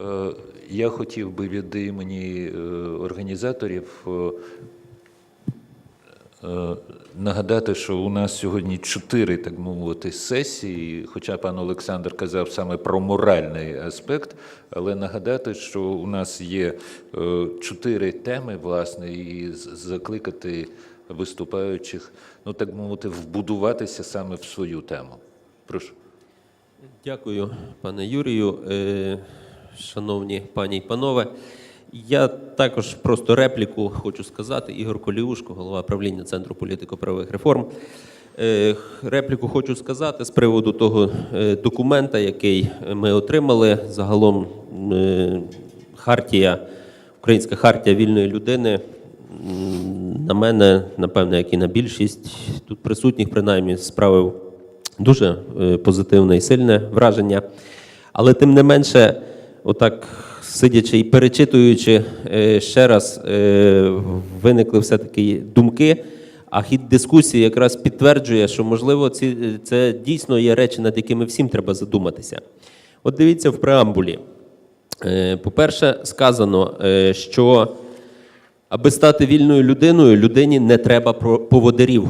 Е, Я хотів би від імені е, організаторів е, нагадати, що у нас сьогодні чотири, так мовити, сесії, хоча пан Олександр казав саме про моральний аспект, але нагадати, що у нас є чотири теми, власне, і закликати виступаючих, ну так мовити, вбудуватися саме в свою тему. Прошу. Дякую, пане Юрію. Шановні пані і панове, я також просто репліку хочу сказати. Ігор Коліушко, голова правління Центру політико-правових реформ. Е, Репліку хочу сказати з приводу того е, документа, який ми отримали. Загалом е, хартія, Українська хартія вільної людини на мене, напевне, як і на більшість тут присутніх, принаймні, справив дуже позитивне і сильне враження. Але тим не менше, отак сидячи і перечитуючи е, ще раз, е, виникли все-таки думки. А хід дискусії якраз підтверджує, що можливо ці, це дійсно є речі, над якими всім треба задуматися. От дивіться в преамбулі. Е, По-перше, сказано, е, що аби стати вільною людиною, людині не треба поводирів,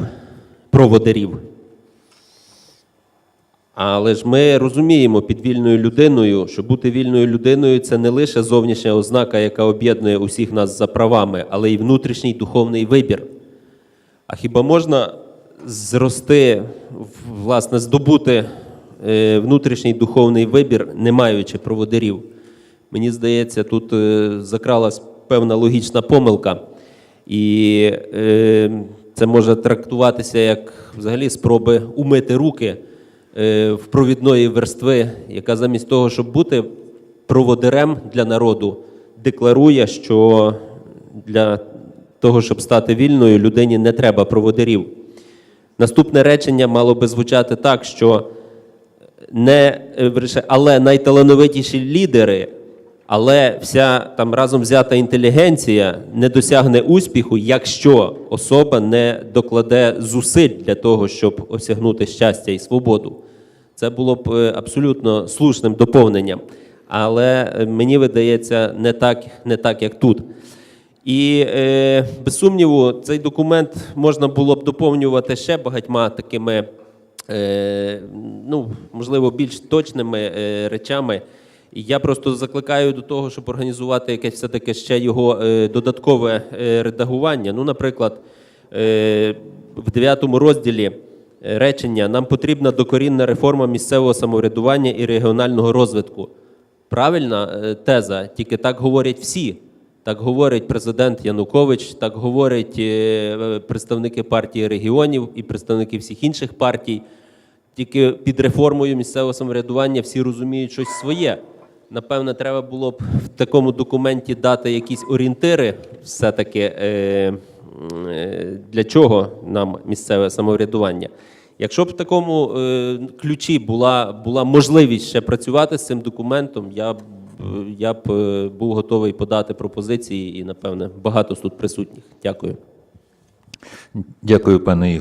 проводирів. Але ж ми розуміємо під вільною людиною, що бути вільною людиною це не лише зовнішня ознака, яка об'єднує усіх нас за правами, але й внутрішній духовний вибір. А хіба можна зрости, власне, здобути е, внутрішній духовний вибір, не маючи проводирів? Мені здається, тут е, закралась певна логічна помилка. І е, це може трактуватися як взагалі спроби умити руки в провідної верстви, яка замість того, щоб бути проводирем для народу, декларує, що для того, щоб стати вільною, людині не треба проводирів. Наступне речення мало би звучати так, що не е, але найталановитіші лідери, але вся там разом взята інтелігенція не досягне успіху, якщо особа не докладе зусиль для того, щоб осягнути щастя і свободу. Це було б е, абсолютно слушним доповненням. Але е, мені видається не так, не так як тут. І е, без сумніву, цей документ можна було б доповнювати ще багатьма такими, е, ну, можливо, більш точними е, речами. І я просто закликаю до того, щоб організувати якесь все-таки ще його е, додаткове е, редагування. Ну, наприклад, е, в 9 розділі речення нам потрібна докорінна реформа місцевого самоврядування і регіонального розвитку. Правильна е, теза, тільки так говорять всі. Так говорить президент Янукович, так говорять е, представники партії регіонів і представники всіх інших партій. Тільки під реформою місцевого самоврядування всі розуміють щось своє. Напевне, треба було б в такому документі дати якісь орієнтири, все-таки е, е, для чого нам місцеве самоврядування. Якщо б в такому е, ключі була, була можливість ще працювати з цим документом, я б, я б е, був готовий подати пропозиції і, напевне, багато тут присутніх. Дякую. Дякую, пане Ігор.